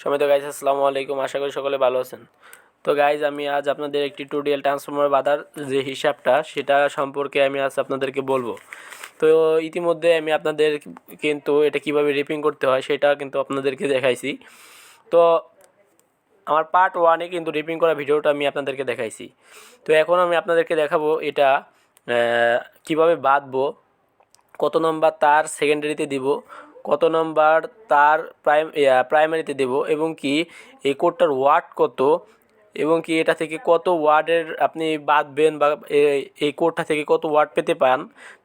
সময় তো গাইজ আসসালামু আলাইকুম। আশা করি সকলে ভালো আছেন। তো গাইজ আমি আজ আপনাদের একটি টুডিয়াল ট্রান্সফর্মার বাধার যে হিসাবটা, সেটা সম্পর্কে আমি আজ আপনাদেরকে বলব। তো ইতিমধ্যে আমি আপনাদের কিন্তু এটা কীভাবে রিপিং করতে হয়, সেটা কিন্তু আপনাদেরকে দেখাইছি। তো আমার পার্ট ওয়ানে কিন্তু রিপিং করা ভিডিওটা আমি আপনাদেরকে দেখাইছি। তো এখন আমি আপনাদেরকে দেখাবো এটা কীভাবে বাঁধবো, কত নম্বর তার সেকেন্ডারিতে দিব কত নম্বর তার প্রাইম প্রাইমারিতে দেব এবং কি এই কোডটার ওয়ার্ড কত এবং কি এটা থেকে কত ওয়ার্ডের আপনি বাঁধবেন বা এই কোডটা থেকে কত ওয়ার্ড পেতে পান,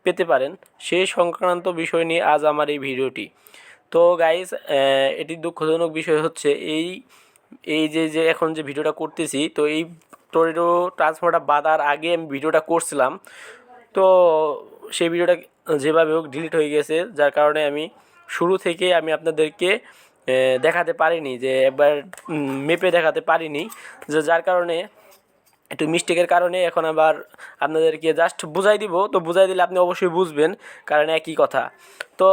পেতে পারেন সেই সংক্রান্ত বিষয় নিয়ে আজ আমার এই ভিডিওটি। তো গাইজ এটি দুঃখজনক বিষয় হচ্ছে এই এই যে যে এখন যে ভিডিওটা করতেছি, তো এই টরেডো ট্রান্সফারটা বাঁধার আগে আমি ভিডিওটা করছিলাম। তো সেই ভিডিওটা যেভাবে হোক ডিলিট হয়ে গেছে, যার কারণে আমি শুরু থেকে আমি আপনাদেরকে দেখাতে পারিনি যে একবার মেপে দেখাতে পারিনি। যে যার কারণে, একটু মিস্টেকের কারণে এখন আবার আপনাদেরকে জাস্ট বুঝাই দিব। তো বুঝাই দিলে আপনি অবশ্যই বুঝবেন, কারণ একই কথা। তো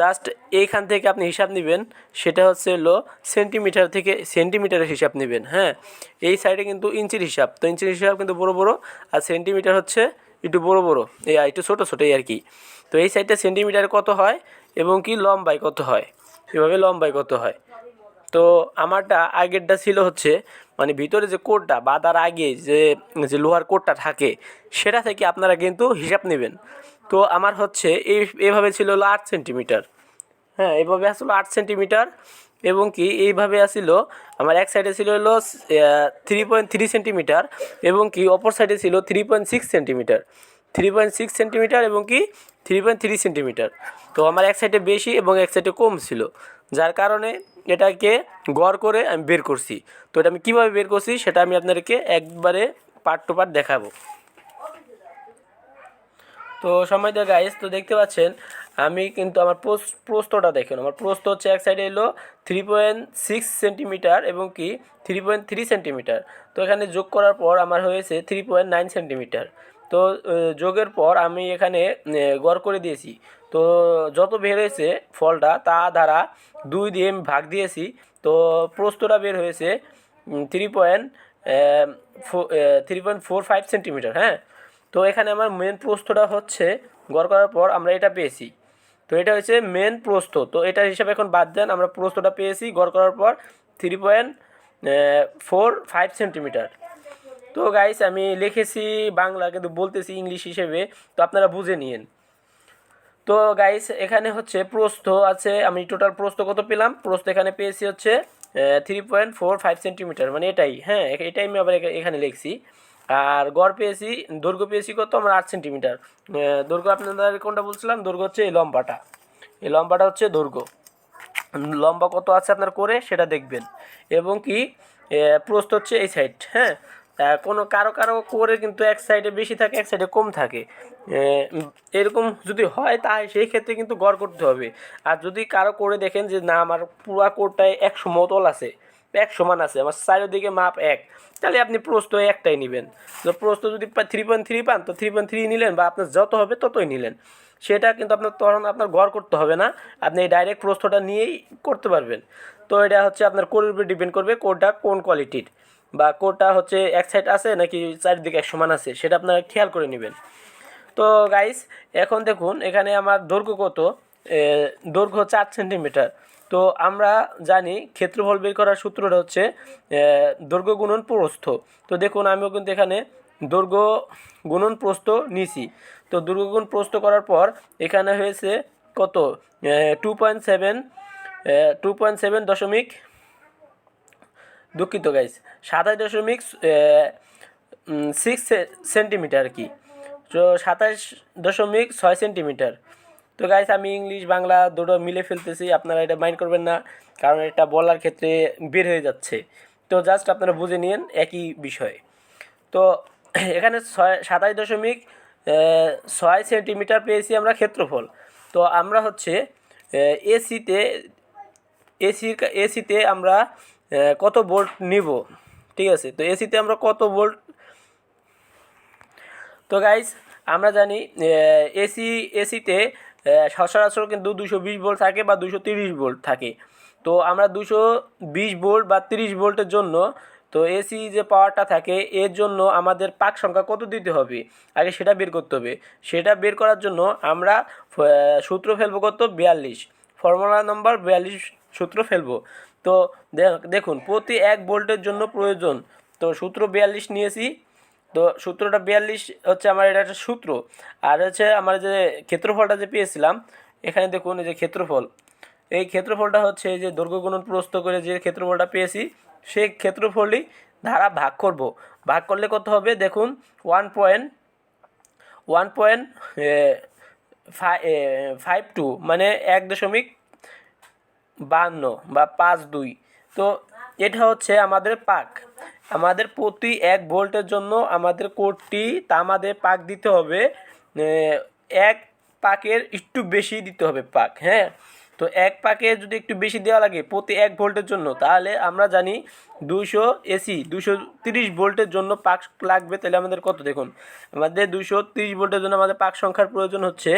জাস্ট এইখান থেকে আপনি হিসাব নেবেন, সেটা হচ্ছে হলো সেন্টিমিটার থেকে সেন্টিমিটারের হিসাব নেবেন হ্যাঁ? এই সাইডে কিন্তু ইঞ্চির হিসাব। তো ইঞ্চির হিসাব কিন্তু বড় বড়, আর সেন্টিমিটার হচ্ছে একটু বড় বড়। এই, একটু ছোটো ছোটোই আর কি। তো এই সাইডটা সেন্টিমিটার কত হয়? এবং কি লম্বাই কত হয়? এভাবে লম্বাই কত হয়? তো আমারটা আগেরটা ছিল হচ্ছে মানে ভিতরে যে কোডটা বাঁধার আগে যে যে লোহার কোডটা থাকে, সেটা থেকে আপনারা কিন্তু হিসাব নেবেন। তো আমার হচ্ছে এই, এভাবে ছিল হলো আট সেন্টিমিটার। হ্যাঁ এভাবে আসলো আট সেন্টিমিটার এবং কি এইভাবে আসিল, আমার এক সাইডে ছিল হলো থ্রি পয়েন্ট থ্রি সেন্টিমিটার এবং কি অপর সাইডে ছিল three point six centimetre. Three point six centimetre এবং কি থ্রি পয়েন্ট থ্রি সেন্টিমিটার তো আমার এক সাইডে বেশি এবং এক সাইডে কম ছিল। যার কারণে এটাকে গড় করে আমি বের করছি। তো এটা আমি কীভাবে বের করছি সেটা আমি আপনাদেরকে একবারে পার্ট টু পার্ট দেখাবো। তো সময় দিয়ে গাইস তো দেখতে পাচ্ছেন, আমি কিন্তু আমার প্রস- প্রস্থটা দেখুন। আমার প্রস্থ হচ্ছে এক সাইডে এলো থ্রি পয়েন্ট সিক্স সেন্টিমিটার এবং কি থ্রি পয়েন্ট থ্রি সেন্টিমিটার তো এখানে যোগ করার পর আমার হয়েছে থ্রি পয়েন্ট নাইন সেন্টিমিটার তো যোগের পর আমি এখানে গড় করে দিয়েছি। তো, যত হয়েছে ফলটা, তা দ্বারা দুই দিয়ে আমি ভাগ দিয়েছি। তো, প্রস্থটা বের হয়েছে three point three point four five centimetre হ্যাঁ? তো, এখানে আমার মেন প্রস্থটা হচ্ছে, গড় করার পর আমরা এটা পেয়েছি। তো, এটা হচ্ছে মেন প্রস্থ। তো, এটার হিসাবে এখন বাদ দেন, আমরা প্রস্থটা পেয়েছি, গড় করার পর three point four five centimetre তো গাইস আমি লিখেছি বাংলা কিন্তু বলতেছি ইংলিশ হিসেবে, তো আপনারা বুঝে নিন তো গাইস এখানে হচ্ছে প্রস্থ আছে, আমি টোটাল প্রস্থ কত পেলাম? প্রস্থ এখানে পেয়েছি হচ্ছে three point four five centimetre মানে এটাই হ্যাঁ এটাই আমি আবার এখানে লিখছি। আর গড় পেয়েছি, দৈর্ঘ্য পেয়েছি কত? আমরা আট সেন্টিমিটার দৈর্ঘ্য আপনাদের কোনটা বলছিলাম? দৈর্ঘ্য হচ্ছে এই লম্বাটা। এই লম্বাটা হচ্ছে দৈর্ঘ্য। লম্বা কত আছে আপনার করে সেটা দেখবেন। এবং কি প্রস্থ হচ্ছে এই সাইড হ্যাঁ? কোনো কারও কারও করে কিন্তু এক সাইডে বেশি থাকে, এক সাইডে কম থাকে। এরকম যদি হয় তাই সেই ক্ষেত্রে কিন্তু গড় করতে হবে। আর যদি কারও করে দেখেন যে, না, আমার পুরা কোরটায় একশো মতল আছে এক সমান আছে, আমার চারিদিকে মাপ এক তাহলে আপনি প্রস্থ একটাই নেবেন। তো প্রস্থ যদি থ্রি পয়েন্ট থ্রি পান, তো থ্রি পয়েন্ট থ্রি নিলেন বা আপনার যত হবে ততই নিলেন। সেটা কিন্তু আপনার তখন আপনার গড় করতে হবে না, আপনি ডাইরেক্ট প্রস্থটা নিয়েই করতে পারবেন। তো এটা হচ্ছে আপনার কোরের উপর ডিপেন্ড করবে কোডটা কোন কোয়ালিটির বা কোটা হচ্ছে এক সাইড আছে নাকি চারিদিকে এক সমান আছে, সেটা আপনারা খেয়াল করে নেবেন। তো গাইস এখন দেখুন, এখানে আমার দৈর্ঘ্য কত? দৈর্ঘ্য চার সেন্টিমিটার তো আমরা জানি ক্ষেত্রফল বের করার সূত্রটা হচ্ছে দৈর্ঘ্য গুণন প্রস্থ। তো দেখুন, আমিও কিন্তু এখানে দৈর্ঘ্য গুণন প্রস্থ নিছি তো দৈর্ঘ্য গুণ প্রস্থ করার পর এখানে হয়েছে কত? Two point seven two point seven দশমিক দুঃখিত গাইস সাতাশ দশমিক সিক্স সেন্টিমিটার কি? তো সাতাশ দশমিক ছয় সেন্টিমিটার তো গাইস আমি ইংলিশ, বাংলা দুটো মিলে ফেলতেছি, আপনারা এটা মাইন্ড করবেন না, কারণ এটা বলার ক্ষেত্রে বের হয়ে যাচ্ছে। তো জাস্ট আপনারা বুঝে নিন একই বিষয়। তো এখানে ছয়, সাতাশ দশমিক ছয় সেন্টিমিটার পেয়েছি আমরা ক্ষেত্রফল। তো আমরা হচ্ছে এসিতে এসির এসিতে আমরা কত ভোল্ট নিব? ঠিক আছে, তো এসিতে আমরা কত ভোল্ট তো গাইস আমরা জানি এসি এসিতে সচরাচর কিন্তু দুশো বিশ ভোল্ট থাকে বা দুশো তিরিশ ভোল্ট থাকে। তো আমরা দুশো বিশ ভোল্ট বা তিরিশ ভোল্টের জন্য, তো এসি যে পাওয়ারটা থাকে, এর জন্য আমাদের পাক সংখ্যা কত দিতে হবে? আগে সেটা বের করতে হবে। সেটা বের করার জন্য আমরা সূত্র ফেলব কত? বিয়াল্লিশ। ফর্মুলা নম্বর বিয়াল্লিশ সূত্র ফেলব। তো দেখুন, প্রতি এক ভোল্টের জন্য প্রয়োজন। তো সূত্র বিয়াল্লিশ নিয়েছি। তো সূত্রটা বিয়াল্লিশ হচ্ছে আমার এটা একটা সূত্র। আর হচ্ছে আমার যে ক্ষেত্রফলটা যে পেয়েছিলাম, এখানে দেখুন এই যে ক্ষেত্রফল। এই ক্ষেত্রফলটা হচ্ছে এই যে দৈর্ঘ্য গুণন প্রস্ত করে যে ক্ষেত্রফলটা পেয়েছি, সেই ক্ষেত্রফলই ধারা ভাগ করব। ভাগ করলে কত হবে? দেখুন one point one point five two মানে এক দশমিক বান্ন বা পাঁচ দুই। তো এটা হচ্ছে আমাদের পাক। আমাদের প্রতি এক ভোল্টের জন্য আমাদের কোডটি তা আমাদের পাক দিতে হবে। এক পাকের একটু বেশি দিতে হবে পাক হ্যাঁ? তো এক পাকে যদি একটু বেশি দেওয়া লাগে প্রতি এক ভোল্টের জন্য, তাহলে আমরা জানি দুশো এসি দুশো তিরিশ ভোল্টের জন্য পাক লাগবে, তাহলে আমাদের কত দেখুন? আমাদের দুশো তিরিশ ভোল্টের জন্য আমাদের পাক সংখ্যার প্রয়োজন হচ্ছে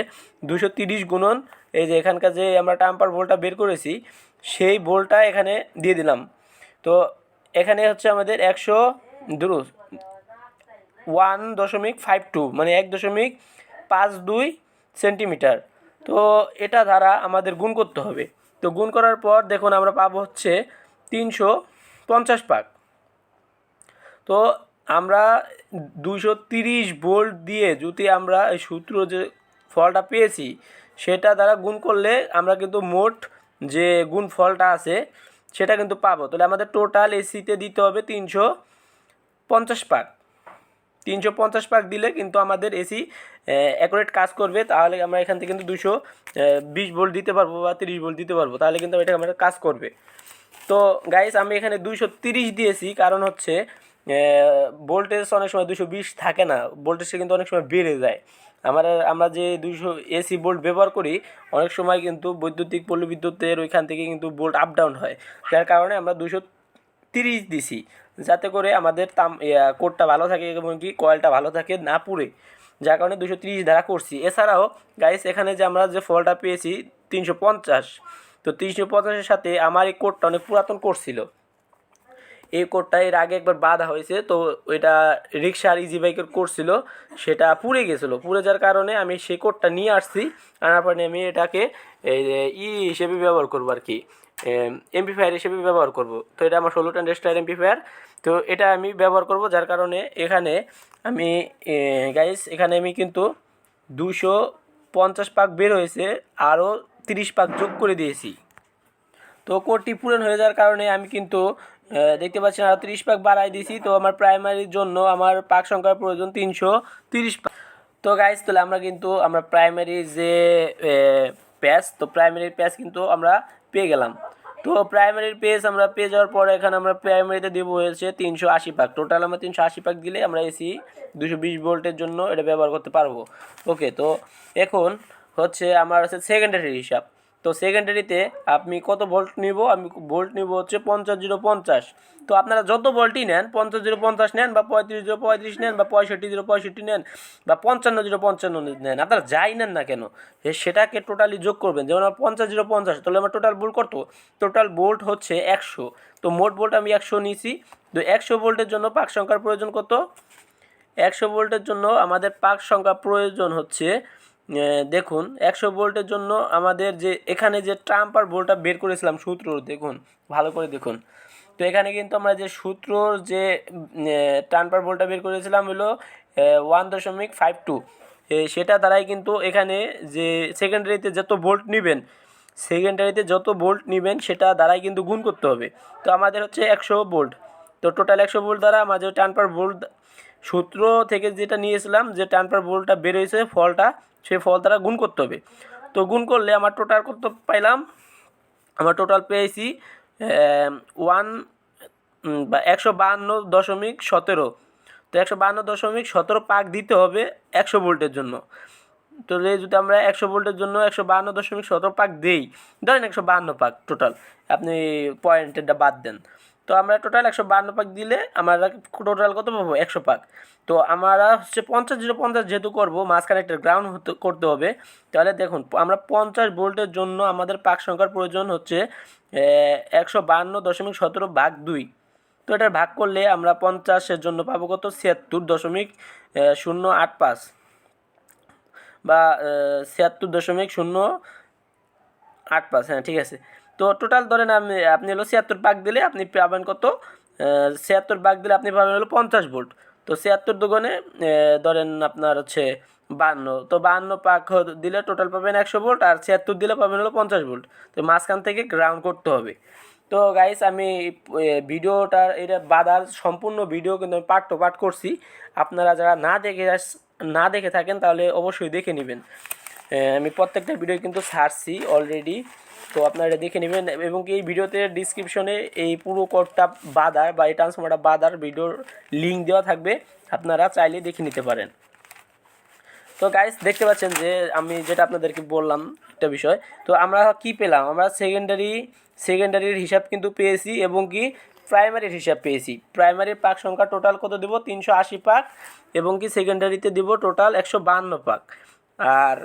দুশো তিরিশ গুণন, এই যে এখানকার যে আমরা টাম্পার ভোল্টটা বের করেছি, সেই ভোল্টটা এখানে দিয়ে দিলাম। তো এখানে হচ্ছে আমাদের একশো দুরু ওয়ান দশমিক ফাইভ টু মানে এক দশমিক পাঁচ দুই সেন্টিমিটার। তো এটা দ্বারা আমাদের গুণ করতে হবে। তো গুণ করার পর দেখুন আমরা পাবো হচ্ছে তিনশো পঞ্চাশ পাক। তো আমরা দুশো তিরিশ ভোল্ট দিয়ে যদি আমরা এই সূত্র যে ফলটা পেয়েছি, সেটা দ্বারা গুণ করলে আমরা কিন্তু মোট যে গুণ ফলটা আছে, সেটা কিন্তু পাবো। তাহলে আমাদের টোটাল এসিতে দিতে হবে তিনশো পঞ্চাশ পাক। তিনশো পঞ্চাশ পাক দিলে কিন্তু আমাদের এসি অ্যাকুরেট কাজ করবে, তাহলে আমরা এখান থেকে কিন্তু দুশো বিশ ভোল্ট দিতে পারব বা তিরিশ ভোল্ট দিতে পারব, তাহলে কিন্তু এটা আমাদের কাজ করবে। তো গাইস আমি এখানে দুইশো তিরিশ দিয়েছি, কারণ হচ্ছে ভোল্টেজ অনেক সময় দুশো বিশ থাকে না ভোল্টেজটা কিন্তু অনেক সময় বেড়ে যায়। আমরা আমরা যে দুইশো এসি বোল্ট ব্যবহার করি, অনেক সময় কিন্তু বৈদ্যুতিক পল্লী বিদ্যুতের ওইখান থেকে কিন্তু বোল্ট আপ ডাউন হয়। যার কারণে আমরা দুশো তিরিশ দিছি, যাতে করে আমাদের তাম কোডটা ভালো থাকে এবং কি কয়েলটা ভালো থাকে না পুড়ে। যার কারণে দুশো তিরিশ দ্বারা করছি। এছাড়াও গাইস এখানে যে আমরা যে ফলটা পেয়েছি, তিনশো পঞ্চাশ। তো তিনশো পঞ্চাশের সাথে আমার এই কোডটা অনেক পুরাতন কোড ছিল। এই কোডটা এর আগে একবার বাধা হয়েছে, তো ওইটা রিক্সা আর ইজি বাইকের কোড সেটা পুড়ে গেছিল। পুড়ে যাওয়ার কারণে আমি সেই কোডটা নিয়ে আসছি, আনার পরে আমি এটাকে ই হিসেবে ব্যবহার করব আর কি এমপিফায়ার হিসেবে ব্যবহার করব। তো এটা আমার ষোলো টেন্ডেস্টার এমপিফায়ার তো এটা আমি ব্যবহার করব, যার কারণে এখানে আমি গাইস এখানে আমি কিন্তু দুশো পঞ্চাশ পাক বের হয়েছে, আরও তিরিশ পাক যোগ করে দিয়েছি। তো কোডটি পূরণ হয়ে যাওয়ার কারণে আমি কিন্তু দেখতে পাচ্ছেন আরও তিরিশ পাক বাড়াই দিয়েছি, তো আমার প্রাইমারির জন্য আমার পাক সংখ্যার প্রয়োজন তিনশো তিরিশ পাক। তো গাইজ তাহলে আমরা কিন্তু, আমরা প্রাইমারি যে প্যাচ, তো প্রাইমারির প্যাচ কিন্তু আমরা পেয়ে গেলাম। তো প্রাইমারির পেজ আমরা পেয়ে যাওয়ার পর এখানে আমরা প্রাইমারিতে দেবো হয়েছে তিনশো আশি পাক। টোটাল আমরা তিনশো আশি পাক দিলে আমরা এসি দুশো বিশ ভোল্টের জন্য এটা ব্যবহার করতে পারব। ওকে তো এখন হচ্ছে আমার হচ্ছে সেকেন্ডারি হিসাব। তো সেকেন্ডারিতে আপনি কত ভোল্ট নিব? আমি ভোল্ট নিব হচ্ছে পঞ্চাশ জিরো পঞ্চাশ। তো আপনারা যত ভোল্টই নেন, পঞ্চাশ জিরো পঞ্চাশ নেন বা পঁয়ত্রিশ জিরো পঁয়ত্রিশ নেন বা পঁয়ষট্টি জিরো পঁয়ষট্টি নেন বা পঞ্চান্ন জিরো পঞ্চান্ন নেন, আপনারা যাই নেন না কেন সেটাকে টোটালি যোগ করবেন। যেমন আমার পঞ্চাশ জিরো পঞ্চাশ, তাহলে আমার টোটাল ভোল্ট কত টোটাল ভোল্ট হচ্ছে একশো। তো মোট ভোল্ট আমি একশো নিয়েছি তো একশো ভোল্টের জন্য পাক সংখ্যার প্রয়োজন কত? একশো ভোল্টের জন্য আমাদের পাক সংখ্যা প্রয়োজন হচ্ছে দেখুন, একশো ভোল্টের জন্য আমাদের যে, এখানে যে ট্রাম্পার ভোল্টটা বের করেছিলাম সূত্র দেখুন, ভালো করে দেখুন। তো এখানে কিন্তু আমরা যে সূত্রর যে ট্রাম্পার ভোল্টটা বের করেছিলাম হলো ওয়ান দশমিক ফাইভ টু। সেটা দ্বারাই কিন্তু এখানে যে, সেকেন্ডারিতে যত ভোল্ট নেবেন, সেকেন্ডারিতে যত ভোল্ট নেবেন, সেটা দ্বারাই কিন্তু গুণ করতে হবে। তো আমাদের হচ্ছে একশো ভোল্ট তো টোটাল একশো ভোল্ট দ্বারা আমাদের ট্রান্সফার ভোল্ট সূত্র থেকে যেটা নিয়েছিলাম যে ট্রান্সফার ভোল্টটা বেরোয়েছে, ফলটা সেই ফল দ্বারা গুণ করতে হবে। তো গুণ করলে আমার টোটাল কত পাইলাম? আমার টোটাল পেয়েছি ওয়ান বা একশো বাহান্ন দশমিক সতেরো। তো একশো বাহান্ন দশমিক সতেরো পাক দিতে হবে একশো ভোল্টের জন্য। তো যদি আমরা একশো ভোল্টের জন্য একশো বাহান্ন দশমিক সতেরো পাক দেই, ধরেন একশো বাহান্ন পাক টোটাল আপনি পয়েন্টেরটা বাদ দেন। তো আমরা টোটাল একশো বান্ন পাক দিলে আমরা টোটাল কত পাবো? একশো পাক তো আমরা হচ্ছে পঞ্চাশ জিরো পঞ্চাশ যেহেতু করব, মাঝখানে একটা গ্রাউন্ড করতে হবে। তাহলে দেখুন, আমরা পঞ্চাশ ভোল্টের জন্য আমাদের পাক সংখ্যার প্রয়োজন হচ্ছে একশো বান্ন দশমিক সতেরো ভাগ দুই। তো এটা ভাগ করলে আমরা পঞ্চাশের জন্য পাবো কত? ছিয়াত্তর দশমিক শূন্য আট পাঁচ। বা ছিয়াত্তর দশমিক শূন্য আট পাঁচ হ্যাঁ ঠিক আছে। তো টোটাল ধরেন আপনি আপনি হলো ছিয়াত্তর পাক দিলে আপনি পাবেন কত? ছিয়াত্তর পাক দিলে আপনি পাবেন হলো পঞ্চাশ ভোল্ট। তো ছিয়াত্তর দোকানে ধরেন আপনার হচ্ছে বান্ন। তো বান্ন পাক দিলে টোটাল পাবেন একশো ভোল্ট আর ছিয়াত্তর দিলে পাবেন হলো পঞ্চাশ ভোল্ট। তো মাঝখান থেকে গ্রাউন্ড করতে হবে। তো গাইস আমি এ, ভিডিওটার এটা বাদার সম্পূর্ণ ভিডিও কিন্তু আমি পার্ট টু পার্ট করছি। আপনারা যারা না দেখে না দেখে থাকেন তাহলে অবশ্যই দেখে নেবেন। আমি প্রত্যেকটা ভিডিও কিন্তু ছাড়ছি অলরেডি তো আপনারা দেখে নেবেন এবং এই ভিডিওতে ডিসক্রিপশনে এই পুরো কোডটা বাদার বা এই ট্রান্সফর্মারটা বাদার ভিডিওর লিঙ্ক দেওয়া থাকবে। আপনারা চাইলে দেখে নিতে পারেন। তো গাইস দেখতে পাচ্ছেন যে আমি যেটা আপনাদেরকে বললাম একটা বিষয়। তো আমরা কি পেলাম? আমরা সেকেন্ডারি সেকেন্ডারির হিসাব কিন্তু পেয়েছি এবং কি প্রাইমারির হিসাব পেয়েছি। প্রাইমারির পাক সংখ্যা টোটাল কত দেবো? তিনশো আশি পাক এবং কি সেকেন্ডারিতে দেব টোটাল একশো বাহান্ন পাক। আর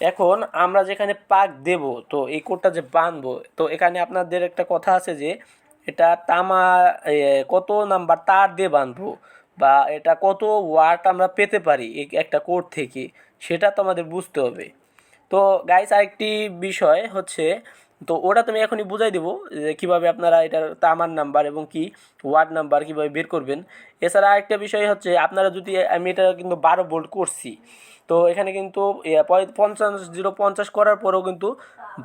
এখন আমরা যেখানে পাক দেব, তো এই কোডটা যে বানবো, তো এখানে আপনাদের একটা কথা আছে যে, এটা তামা কত নাম্বার তার দিয়ে বাঁধবো বা এটা কত ওয়াট আমরা পেতে পারি একটা কোড থেকে, সেটা তো আমাদের বুঝতে হবে। তো গাইস আরেকটি বিষয় হচ্ছে, তো ওটা তুমি এখনই বুঝাই দেবো যে কীভাবে আপনারা এটার তামার নাম্বার এবং কি ওয়ার্ড নাম্বার কীভাবে বের করবেন। এছাড়া আরেকটা বিষয় হচ্ছে, আপনারা যদি আমি এটা কিন্তু বারো বোল্ট করছি তো এখানে কিন্তু পঞ্চাশ জিরো পঞ্চাশ করার পরেও কিন্তু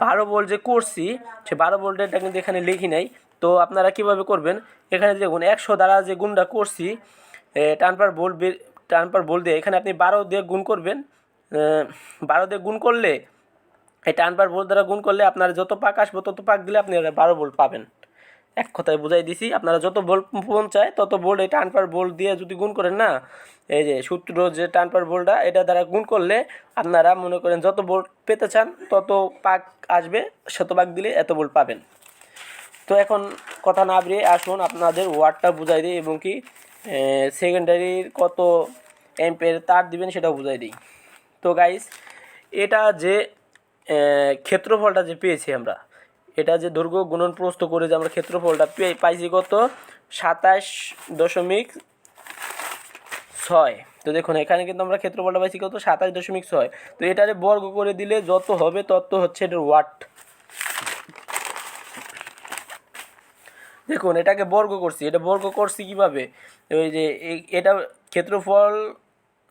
বারো বোল্ট যে করছি সে বারো বোল্টেরটা কিন্তু এখানে লিখি নাই। তো আপনারা কীভাবে করবেন? এখানে দেখুন একশো দ্বারা যে গুণটা করছি এ, টান পার বোল্ট টান পার বোল্ট দিয়ে এখানে আপনি বারো দিয়ে গুণ করবেন। বারো দিয়ে গুণ করলে এই টান পার বোল্ট দ্বারা গুণ করলে আপনার যত পাক আসবে তত পাক দিলে আপনি বারো বোল্ট পাবেন। এক কথায় বুঝাই দিছি, আপনারা যত বোল্ট চায়, তত বোল্ট এই টান পার বোল্ট দিয়ে যদি গুণ করেন না, এই যে সূত্র যে টান পার বোল্টটা এটা দ্বারা গুণ করলে আপনারা মনে করেন যত বোল্ট পেতে চান, তত পাক আসবে শত পাক দিলে এত বোল্ট পাবেন। তো এখন কথা না বেরিয়ে আসুন, আপনাদের ওয়ার্ডটা বুঝাই দিই এবং কি সেকেন্ডারির কত এম্পের তার দিবেন সেটাও বুঝাই দিই। তো গাইস এটা যে ক্ষেত্রফলটা যে পেয়েছি আমরা এটা যে দৈর্ঘ্য গুণন প্রস্ত করে যে আমরা ক্ষেত্রফলটা পাইছি কত? সাতাশ দশমিক ছয়। তো দেখুন, এখানে কিন্তু আমরা ক্ষেত্রফলটা পাইছি কত? সাতাশ দশমিক ছয়। তো এটারে বর্গ করে দিলে যত হবে তত হচ্ছে এটার ওয়াট। দেখুন, এটাকে বর্গ করছি। এটা বর্গ করছি কীভাবে? ওই যে এটা ক্ষেত্রফল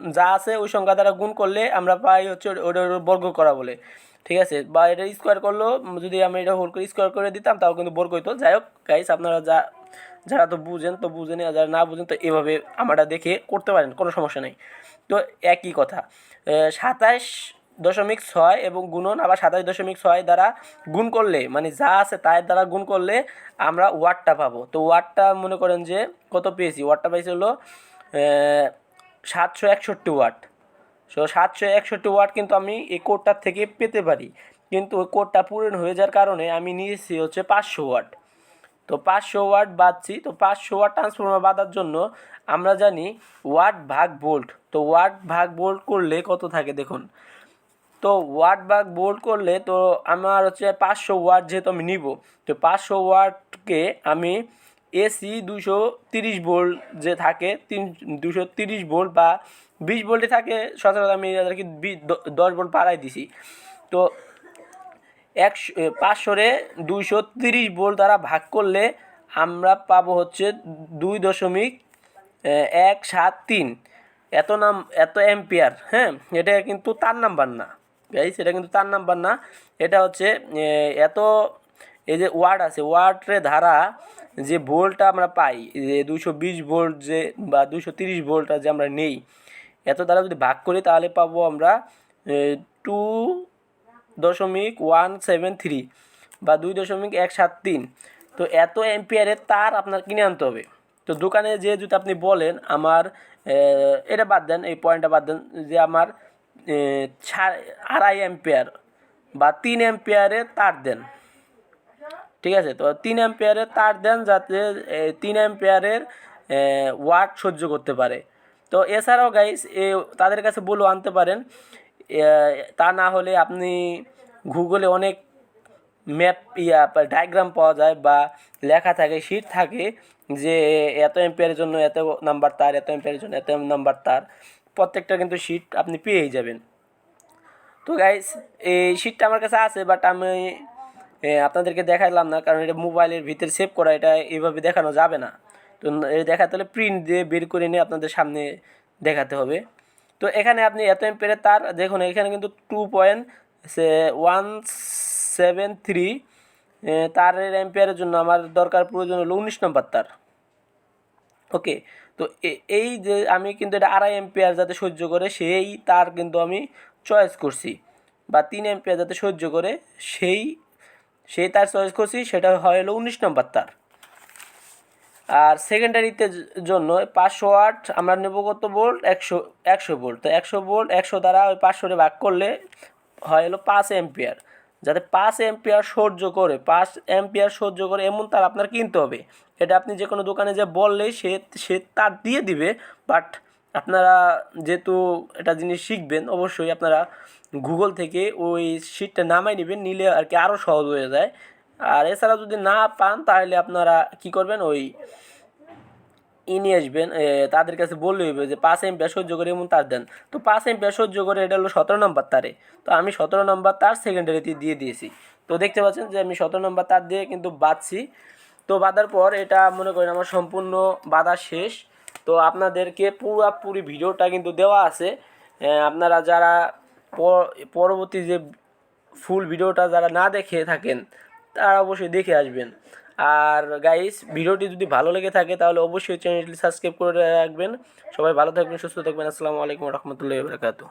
যা আছে ওই সংখ্যা দ্বারা গুণ করলে আমরা পাই হচ্ছে ওটা বর্গ করা বলে। ঠিক আছে? বা এটা স্কোয়ার করলেও যদি আমি এটা হোল করে স্কোয়ার করে দিতাম, তাও কিন্তু বর্গ হইতো যাই হোক গাইস আপনারা যা, যারা তো বুঝেন তো বুঝেন আর যারা না বুঝেন, তো এভাবে আমরা দেখে করতে পারেন, কোনো সমস্যা নেই। তো একই কথা সাতাশ দশমিক ছয় এবং গুণন আবার সাতাশ দশমিক ছয় দ্বারা গুণ করলে মানে যা আছে তার দ্বারা গুণ করলে আমরা ওয়াটটা পাবো। তো ওয়াটটা মনে করেন যে কত পেয়েছি? ওয়াটটা পেয়েছি হলো সাতশো একষট্টি ওয়াট। সো সাতশো একষট্টি ওয়াট কিন্তু আমি এই কোডটার থেকে পেতে পারি। কিন্তু ওই কোডটা পূরণ হয়ে যাওয়ার কারণে আমি নিয়েছি হচ্ছে পাঁচশো ওয়াট। তো পাঁচশো ওয়াট বাদছি। তো পাঁচশো ওয়াট ট্রান্সফর্মার বাঁধার জন্য আমরা জানি ওয়াট ভাগ বোল্ট। তো ওয়াট ভাগ বোল্ট করলে কত থাকে দেখুন। তো ওয়াট ভাগ বোল্ট করলে তো আমার হচ্ছে পাঁচশো ওয়াট যেহেতু আমি নিব, তো পাঁচশো ওয়াটকে আমি এসি দুশো তিরিশ ভোল্ট যে থাকে, তিন দুশো তিরিশ ভোল্ট বা বিশ ভোল্টে থাকে, সচরাচর আমি তাদেরকে দশ ভোল্ট বাড়াই দিছি। তো একশো পাঁচশোরে দুইশো তিরিশ ভোল্ট দ্বারা ভাগ করলে আমরা পাবো হচ্ছে দুই দশমিক এক সাত তিন। এত নাম, এত অ্যাম্পিয়ার হ্যাঁ? এটা কিন্তু তার নাম্বার না গাইস এটা কিন্তু তার নাম্বার না। এটা হচ্ছে এত, এই যে ওয়ার্ড আছে ওয়ার্ডের ধারা যে ভোল্টটা আমরা পাই, যে দুশো বিশ ভোল্ট যে বা দুশো তিরিশ ভোল্টটা যে আমরা নেই, এত দ্বারা যদি ভাগ করি তাহলে পাবো আমরা টু দশমিক ওয়ান সেভেন থ্রি বা দুই দশমিক এক সাত তিন। তো এত এম্পিয়ারের তার আপনার কিনে আনতে হবে। তো দোকানে যে যদি আপনি বলেন আমার এটা বাদ দেন, এই পয়েন্টটা বাদ দেন, যে আমার আড়াই এম্পিয়ার বা তিন এম্পিয়ারের তার দেন। ঠিক আছে? তো তিন অ্যাম্পিয়ারের তার দেন যাতে তিন অ্যাম্পিয়ারের ওয়াট সহ্য করতে পারে। তো এছাড়াও গাইস এ, তাদের কাছে বলেও আনতে পারেন তা না হলে আপনি গুগলে অনেক ম্যাপ, ইয়া, ডায়াগ্রাম পাওয়া যায় বা লেখা থাকে, শিট থাকে যে এত এম্পিয়ারের জন্য এত নাম্বার তার, এত এম্পিয়ারের জন্য এত নাম্বার তার। প্রত্যেকটা কিন্তু শিট আপনি পেয়েই যাবেন। তো গাইস এই শিটটা আমার কাছে আছে বাট আমি আপনাদেরকে দেখাইলাম না, কারণ এটা মোবাইলের ভিতরে সেভ করা, এটা এইভাবে দেখানো যাবে না। তো এটা দেখাতে হলে প্রিন্ট দিয়ে বের করে নিয়ে আপনাদের সামনে দেখাতে হবে। তো এখানে আপনি এত এম্পিয়ারের তার, দেখুন, এখানে কিন্তু two point one seven three তারের এম্পিয়ারের জন্য আমার দরকার প্রয়োজন হলো উনিশ নম্বর তার। ওকে তো এই যে আমি কিন্তু এটা আড়াই এম্পিয়ার যাতে সহ্য করে, সেই তার কিন্তু আমি চয়েস করছি। বা তিন এম্পিয়ার যাতে সহ্য করে, সেই সেই তার চয়েস করছি, সেটা হয় হলো উনিশ নম্বর তার। আর সেকেন্ডারিতে জন্য পাঁচশো আট আমরা নেব কত ভোল্ট একশো একশো ভোল্ট তো একশো ভোল্ট একশো দ্বারা ওই পাঁচশোরে ভাগ করলে হয় হলো পাঁচ এম্পিয়ার যাতে পাঁচ এম্পিয়ার সহ্য করে, পাঁচ এম্পিয়ার সহ্য করে, এমন তার আপনার কিনতে হবে। এটা আপনি যে কোনো দোকানে যে বললেই সে সে তার দিয়ে দিবে বাট আপনারা যেহেতু এটা জিনিস শিখবেন, অবশ্যই আপনারা গুগল থেকে ওই শিটটা নামাই নেবেন, নিলে আর কি আরও সহজ হয়ে যায়। আর এছাড়া যদি না পান, তাহলে আপনারা কি করবেন, ওই ই নিয়ে আসবেন তাদের কাছে বললে হইবে যে পাঁচ এম্পিয়ার সহ্য করে এমন তার দেন। তো পাঁচ এম্পিয়ার সহ্য করে এটা হলো সতেরো নম্বর তারে। তো আমি সতেরো নম্বর তার সেকেন্ডারিতে দিয়ে দিয়েছি। তো দেখতে পাচ্ছেন যে আমি সতেরো নম্বর তার দিয়ে কিন্তু বাঁধছি। তো বাঁধার পর এটা মনে করেন আমার সম্পূর্ণ বাঁধা শেষ। তো আপনাদেরকে পুরোপুরি ভিডিওটা কিন্তু দেওয়া আছে। আপনারা যারা পরবর্তী যে ফুল ভিডিওটা যারা না দেখে থাকেন, তারা অবশ্যই দেখে আসবেন। আর গাইস ভিডিওটি যদি ভালো লেগে থাকে, তাহলে অবশ্যই চ্যানেলটি সাবস্ক্রাইব করে রাখবেন। সবাই ভালো থাকবেন, সুস্থ থাকবেন। আসসালামু আলাইকুম রহমতুল্লাহ বরকাতু